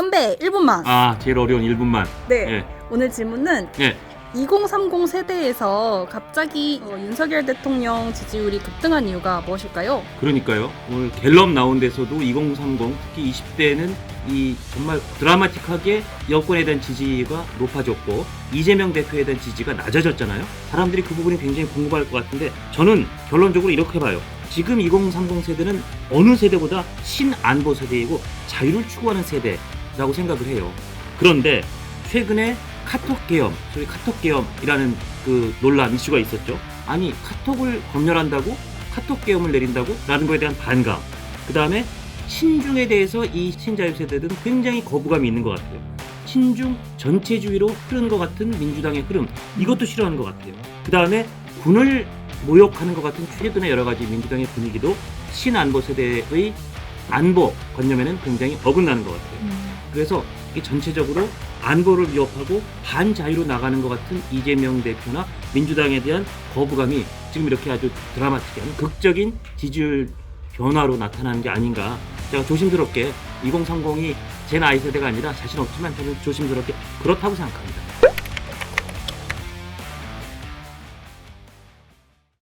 선배 1분만. 아 제일 어려운 1분만. 네. 예. 오늘 질문은 예. 2030 세대에서 갑자기 어, 윤석열 대통령 지지율이 급등한 이유가 무엇일까요? 그러니까요. 오늘 갤럽 나온 데서도 2030 특히 20대는 이 정말 드라마틱하게 여권에 대한 지지가 높아졌고 이재명 대표에 대한 지지가 낮아졌잖아요. 사람들이 그 부분이 굉장히 궁금할 것 같은데 저는 결론적으로 이렇게 봐요. 지금 2030 세대는 어느 세대보다 신안보 세대이고 자유를 추구하는 세대 라고 생각을 해요. 그런데 최근에 카톡 계엄, 소위 카톡 계엄이라는 그 논란 이슈가 있었죠. 아니 카톡을 검열한다고 카톡 계엄을 내린다고? 라는 거에 대한 반감. 그 다음에 친중에 대해서 이 신자유 세대들은 굉장히 거부감이 있는 것 같아요. 친중 전체주의로 흐르는 것 같은 민주당의 흐름. 이것도 싫어하는 것 같아요. 그 다음에 군을 모욕하는 것 같은 최근의 여러 가지 민주당의 분위기도 신안보 세대의 안보 관념에는 굉장히 어긋나는 것 같아요. 그래서 이 전체적으로 안보를 위협하고 반자유로 나가는 것 같은 이재명 대표나 민주당에 대한 거부감이 지금 이렇게 아주 드라마틱한 극적인 지지율 변화로 나타나는 게 아닌가. 제가 조심스럽게 2030이 제 나이 세대가 아니라 자신 없지만 저는 조심스럽게 그렇다고 생각합니다.